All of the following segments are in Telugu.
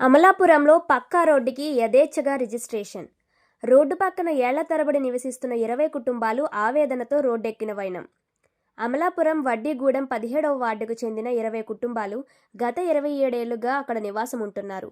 అమలాపురంలో పక్కా రోడ్డుకి యథేచ్ఛగా రిజిస్ట్రేషన్. రోడ్డు పక్కన ఏళ్ళ తరబడి నివసిస్తున్న ఇరవై కుటుంబాలు ఆవేదనతో రోడ్డెక్కిన వైనం. అమలాపురం వడ్డీగూడెం పదిహేడవ వార్డుకు చెందిన ఇరవై కుటుంబాలు గత ఇరవై ఏడేళ్ళుగా అక్కడ నివాసం ఉంటున్నారు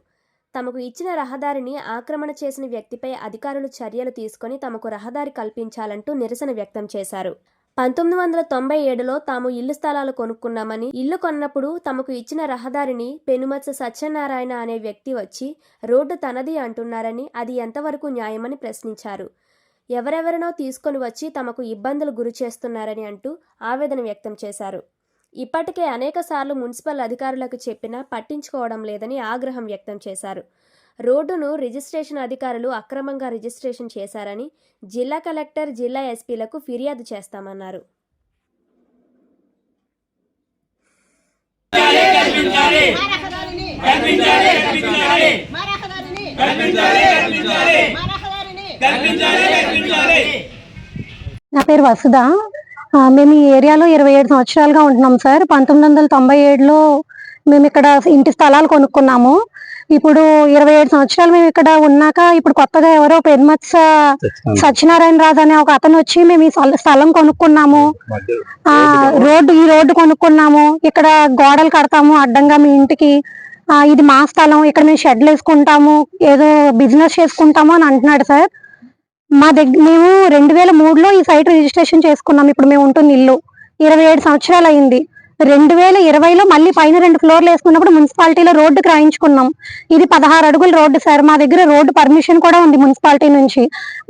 తమకు ఇచ్చిన రహదారిని ఆక్రమణ చేసిన వ్యక్తిపై అధికారులు చర్యలు తీసుకొని తమకు రహదారి కల్పించాలంటూ నిరసన వ్యక్తం చేశారు. పంతొమ్మిది వందల తొంభై ఏడులో తాము ఇల్లు స్థలాలు కొనుక్కున్నామని ఇల్లు కొన్నప్పుడు తమకు ఇచ్చిన రహదారిని పెనుమత్స సత్యనారాయణ అనే వ్యక్తి వచ్చి రోడ్డు తనది అంటున్నారని అది ఎంతవరకు న్యాయమని ప్రశ్నించారు. ఎవరెవరినో తీసుకొని వచ్చి తమకు ఇబ్బందులు గురి చేస్తున్నారని అంటూ ఆవేదన వ్యక్తం చేశారు. ఇప్పటికే అనేక సార్లు మున్సిపల్ అధికారులకు చెప్పినా పట్టించుకోవడం లేదని ఆగ్రహం వ్యక్తం చేశారు. రోడ్డును రిజిస్ట్రేషన్ అధికారులు అక్రమంగా రిజిస్ట్రేషన్ చేశారని జిల్లా కలెక్టర్ జిల్లా ఎస్పీలకు ఫిర్యాదు చేస్తామన్నారు. నా పేరు వసుధ. మేము ఈ ఏరియాలో ఇరవై ఏడు సంవత్సరాలుగా ఉంటున్నాం సార్. పంతొమ్మిది వందల తొంభై ఏడులో మేము ఇక్కడ ఇంటి స్థలాలు కొనుక్కున్నాము. ఇప్పుడు ఇరవై ఏడు సంవత్సరాలు మేము ఇక్కడ ఉన్నాక ఇప్పుడు కొత్తగా ఎవరో పెన్మత్స సత్యనారాయణ రాజు అనే ఒక అతను వచ్చి మేము ఈ స్థల- కొనుక్కున్నాము. ఆ రోడ్డు ఈ రోడ్డు కొనుక్కున్నాము. ఇక్కడ గోడలు కడతాము అడ్డంగా మీ ఇంటికి. ఆ, ఇది మా స్థలం. ఇక్కడ మేము షెడ్లు వేసుకుంటాము. ఏదో బిజినెస్ చేసుకుంటాము అని అంటున్నాడు సార్. మా దగ్గర మేము రెండు వేల మూడులో ఈ సైట్ రిజిస్ట్రేషన్ చేసుకున్నాం. ఇప్పుడు మేము ఉంటున్న ఇల్లు. ఇరవై ఏడు సంవత్సరాలు అయింది. రెండు వేల ఇరవైలో మళ్ళీ పైన రెండు ఫ్లోర్లు వేసుకున్నప్పుడు మున్సిపాలిటీలో రోడ్డుకి రాయించుకున్నాం ఇది పదహారు అడుగుల రోడ్డు సార్ మా దగ్గర రోడ్డు పర్మిషన్ కూడా ఉంది మున్సిపాలిటీ నుంచి.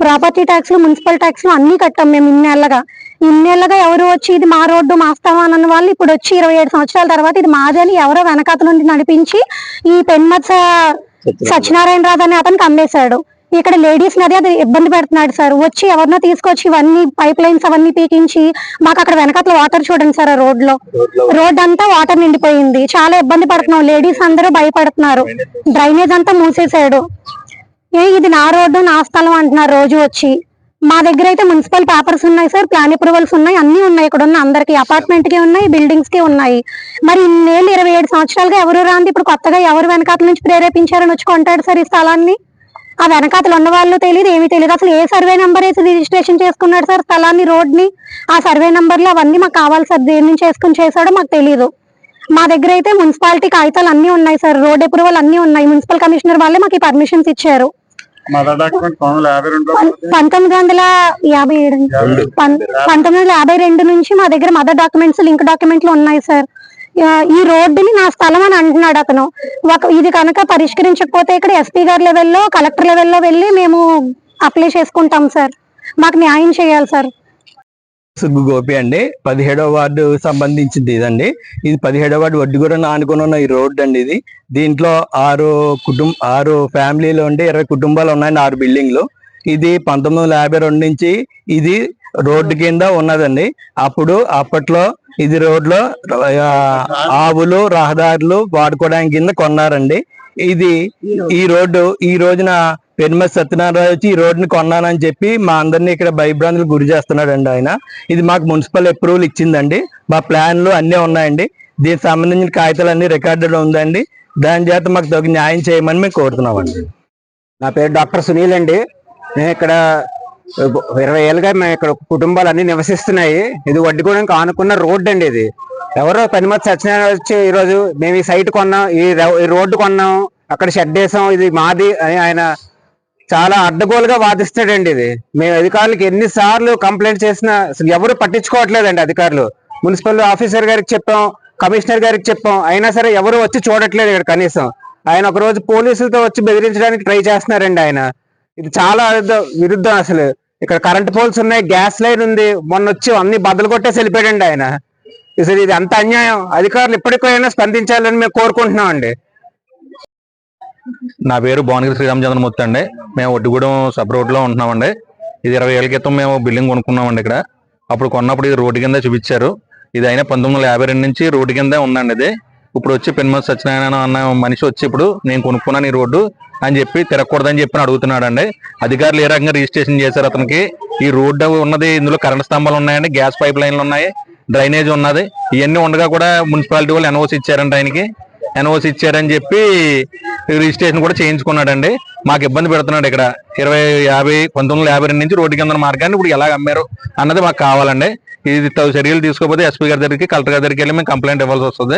ప్రాపర్టీ ట్యాక్స్లు మున్సిపల్ ట్యాక్స్లు అన్ని కట్టాం మేము ఇన్నేళ్ళగా ఇన్నేళ్ళగా ఎవరు వచ్చి ఇది మా రోడ్డు మా స్థలం అన్న వాళ్ళు ఇప్పుడు వచ్చి ఇరవై ఏడు సంవత్సరాల తర్వాత ఇది మాది అని ఎవరో వెనకాత నుండి నడిపించి ఈ పెన్మత్స సత్యనారాయణ రాజు అనే అతనికి అమ్మేశాడు. ఇక్కడ లేడీస్ నది అది ఇబ్బంది పెడుతున్నాడు సార్. వచ్చి ఎవరినో తీసుకొచ్చి ఇవన్నీ పైప్ లైన్స్ అవన్నీ పీకించి మాకు అక్కడ వెనకాతల వాటర్ చూడండి సార్ ఆ రోడ్లో రోడ్ అంతా వాటర్ నిండిపోయింది. చాలా ఇబ్బంది పడుతున్నాం. లేడీస్ అందరూ భయపడుతున్నారు. డ్రైనేజ్ అంతా మూసేశాడు. ఏ ఇది నా రోడ్డు నా స్థలం అంటున్నారు రోజు వచ్చి. మా దగ్గర అయితే మున్సిపల్ పేపర్స్ ఉన్నాయి సార్. ప్లాన్ అప్రూవల్స్ ఉన్నాయి. అన్ని ఉన్నాయి. ఇక్కడ ఉన్న అందరికి అపార్ట్మెంట్కి ఉన్నాయి బిల్డింగ్స్కి ఉన్నాయి. మరి ఇన్నేళ్ళు ఇరవై ఏడు సంవత్సరాలుగా ఎవరు రాంది? ఇప్పుడు కొత్తగా ఎవరు వెనకాతల నుంచి ప్రేరేపించారని వచ్చి కొంటాడు సార్ ఈ స్థలాన్ని? ఆ వెనకాతలు ఉన్న వాళ్ళు తెలియదు ఏమీ తెలియదు అసలు ఏ సర్వే నెంబర్ వేసి రిజిస్ట్రేషన్ చేసుకున్నాడు సార్? స్థలాన్ని రోడ్ని ఆ సర్వే నంబర్లో అవన్నీ మాకు కావాలి సార్. దేని నుంచి చేసుకుని చేశాడో మాకు తెలియదు మా దగ్గర అయితే మున్సిపాలిటీ కాగితాలు అన్ని ఉన్నాయి సార్. రోడ్ అప్రూవల్ అన్ని ఉన్నాయి. మున్సిపల్ కమిషనర్ వాళ్ళే మాకు పర్మిషన్స్ ఇచ్చారు. పంతొమ్మిది వందల యాభై ఏడు పంతొమ్మిది వందల యాభై రెండు నుంచి మా దగ్గర మదర్ డాక్యుమెంట్స్ లింక్ డాక్యుమెంట్లు ఉన్నాయి సార్. ఈ రోడ్డుని నా స్థలం అని అంటున్నాడు అతను. ఒక ఇది కనుక పరిష్కరించకపోతే ఇక్కడ ఎస్పీ గారి లెవెల్లో కలెక్టర్ లెవెల్లో వెళ్ళి మేము అప్లై చేసుకుంటాం సార్. మాకు న్యాయం చేయాలి సార్. సుగ్గు గోపి అండి. పదిహేడవ వార్డు సంబంధించింది ఇదండి. ఇది పదిహేడవ వార్డు వడ్డీగూడెం ఆనుకుని ఉన్న ఈ రోడ్డు అండి ఇది. దీంట్లో ఆరు కుటుంబ ఆరు ఫ్యామిలీలు ఉండి ఇరవై కుటుంబాలు ఉన్నాయండి ఆరు బిల్డింగ్లు. ఇది పంతొమ్మిది వందల యాభై రెండు నుంచి ఇది రోడ్డు కింద ఉన్నదండి. అప్పుడు అప్పట్లో ఇది రోడ్లో ఆవులు రహదారులు వాడుకోవడానికి కింద కొన్నారండి. ఇది ఈ రోడ్డు ఈ రోజున పెన్మస్ సత్యనారాయణ వచ్చి ఈ రోడ్డుని కొన్నానని చెప్పి మా అందరినీ ఇక్కడ భయభ్రాంతులు గురి చేస్తున్నాడండి ఆయన. ఇది మాకు మున్సిపల్ అప్రూవల్ ఇచ్చిందండి. మా ప్లాన్లు అన్నీ ఉన్నాయండి. దీనికి సంబంధించిన కాగితాలు అన్ని రికార్డెడ్ ఉందండి. దాని చేత మాకు తగు న్యాయం చేయమని మేము కోరుతున్నామండి. నా పేరు డాక్టర్ సునీల్ అండి. మేము ఇక్కడ ఇరవై ఏళ్ళుగా మేము ఇక్కడ కుటుంబాలు అన్ని నివసిస్తున్నాయి. ఇది వడ్డీగూడెంకి ఆనుకున్న రోడ్డు అండి ఇది. ఎవరో పనిమతి సత్యనారాయణ వచ్చి ఈరోజు మేము ఈ సైట్ కొన్నాం ఈ రో- ఈ రోడ్డు కొన్నాం అక్కడ షెడ్ వేసాం ఇది మాది అని ఆయన చాలా అడ్డగోలుగా వాదిస్తాడండి ఇది. మేము అధికారులకు ఎన్నిసార్లు కంప్లైంట్ చేసినా అసలు ఎవరు పట్టించుకోవట్లేదండి అధికారులు. మున్సిపల్ ఆఫీసర్ గారికి చెప్పాం కమిషనర్ గారికి చెప్పాం అయినా సరే ఎవరు వచ్చి చూడట్లేదు ఇక్కడ కనీసం. ఆయన ఒక రోజు పోలీసులతో వచ్చి బెదిరించడానికి ట్రై చేస్తున్నారండి ఆయన. ఇది చాలా విరుద్ధ- విరుద్ధం అసలు. ఇక్కడ కరెంట్ పోల్స్ ఉన్నాయి గ్యాస్ లైన్ ఉంది. మొన్న వచ్చి అన్ని బద్దలు కొట్టేసి వెళ్ళిపోయాడండి ఆయన. అసలు ఇది అంత అన్యాయం? అధికారులు ఇప్పటికైనా స్పందించాలని మేము కోరుకుంటున్నాం అండి నా పేరు భువనగిరి శ్రీరామచంద్రమూర్తి అండి. మేము ఒడ్డుగూడెం సబ్ రోడ్లో ఉంటున్నామండి. ఇది ఇరవై ఏళ్ళ క్రితం మేము బిల్డింగ్ కొనుక్కున్నామండి ఇక్కడ. అప్పుడు కొన్నప్పుడు ఇది రోడ్డు కింద చూపించారు. ఇది అయినా పంతొమ్మిది యాభై రెండు నుంచి రోడ్డు కిందే ఉందండి ఇది. ఇప్పుడు వచ్చి పెన్మతి సత్యనారాయణ అన్న మనిషి వచ్చి ఇప్పుడు నేను కొనుక్కున్నాను ఈ రోడ్డు అని చెప్పి తిరగకూడదని చెప్పి అడుగుతున్నాడు అండి అధికారులు ఏ రకంగా రిజిస్ట్రేషన్ చేశారు అతనికి? ఈ రోడ్డు ఉన్నది ఇందులో కరెంట్ స్తంభాలు ఉన్నాయండి గ్యాస్ పైప్ లైన్లు ఉన్నాయి డ్రైనేజ్ ఉన్నది. ఇవన్నీ ఉండగా కూడా మున్సిపాలిటీ వాళ్ళు ఎన్ఓసి ఇచ్చారండి ఆయనకి. ఎన్ఓసి ఇచ్చారని చెప్పి రిజిస్ట్రేషన్ కూడా చేయించుకున్నాడండి. మాకు ఇబ్బంది పెడుతున్నాడు ఇక్కడ. ఇరవై యాభై పంతొమ్మిది యాభై రెండు నుంచి రోడ్డు కింద మార్గాన్ని ఇప్పుడు ఎలా అమ్మారు అన్నది మాకు కావాలండి. ఇది చర్యలు తీసుకోకపోతే ఎస్పీ గారి దగ్గరికి కలెక్టర్ గారి దగ్గరికి వెళ్ళి మేము కంప్లైంట్ ఇవ్వాల్సి వస్తుంది.